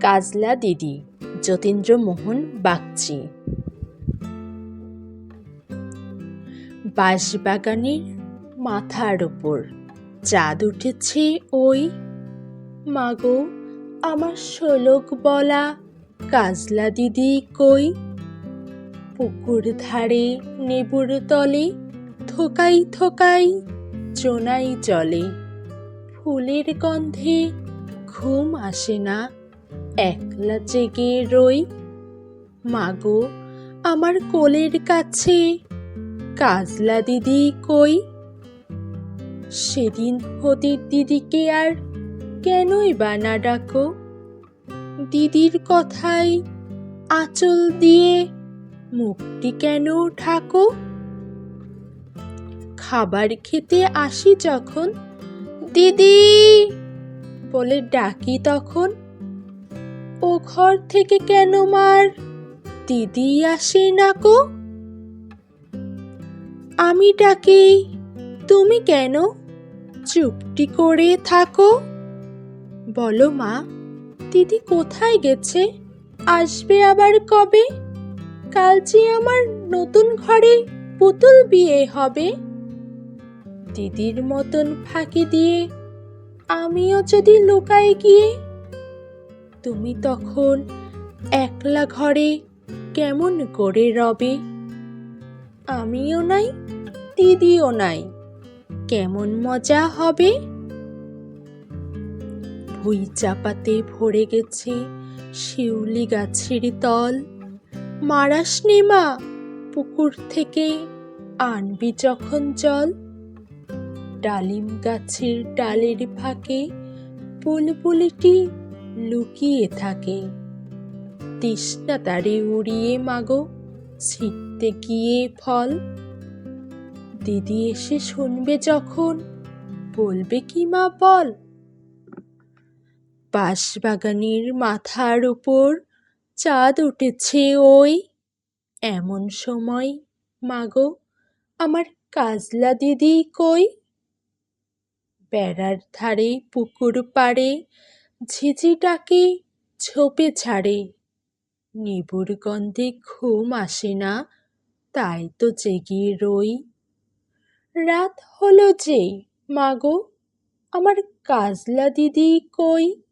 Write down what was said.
কাজলা দিদি, যতীন্দ্র মোহন বাগচি। বাঁশবাগানের মাথার ওপর চাঁদ উঠেছে ওই, মাগো, আমার শোলক বলা কাজলা দিদি কই? পুকুর ধারে নেবুর তলে থোকাই থোকাই চোনাই জলে, ফুলের গন্ধে ঘুম আসে না একলা জেগে রই, মাগো, আমার কোলের কাছে কাজলা দিদি কই? সেদিন হতির দিদিকে আর কেনই বা না ডাকো? দিদির কথাই আঁচল দিয়ে মুখটি কেন ঢাকো? খাবার খেতে আসি যখন, দিদি? বলে ডাকি তখন ও ঘর থেকে কেন মার? দিদি আসে না কো আমি ডাকি, তুমি কেন? চুপটি করে থাকো। বলো মা, দিদি কোথায় গেছে? আসবে আবার কবে? কাল যে আমার নতুন ঘরে পুতুল বিয়ে হবে। দিদির মতন ফাঁকি দিয়ে আমিও যদি লুকাই গিয়ে তুমি তখন একলা ঘরে কেমন করে রবে? আমিও নাই, দিদিও নাই, কেমন মজা হবে? ভুই চাপাতে ভরে গেছে শিউলি গাছের তল। মারাস নেমা পুকুর থেকে আনবি যখন জল। ডালিম গাছের ডালের ফাঁকে বুলবুলিটি লুকিয়ে থাকে। তৃষ্ণা তারে উড়িয়ে, মাগো, ছিটতে গিয়ে ফল? দিদি এসে শুনবে যখন, বলবে, কি মা বল? বাঁশবাগানের মাথার উপর চাঁদ উঠেছে ওই এমন সময়, মাগো, আমার কাজলা দিদি কই? বেড়ার ধারে পুকুর পাড়ে ঝিঝি ছোপে ঝোপে ছাড়ে। নিবুর গন্ধে ঘুম আসে না, তাই তো জেগে রই। রাত হলো যে মাগো আমার কাজলা দিদি কই?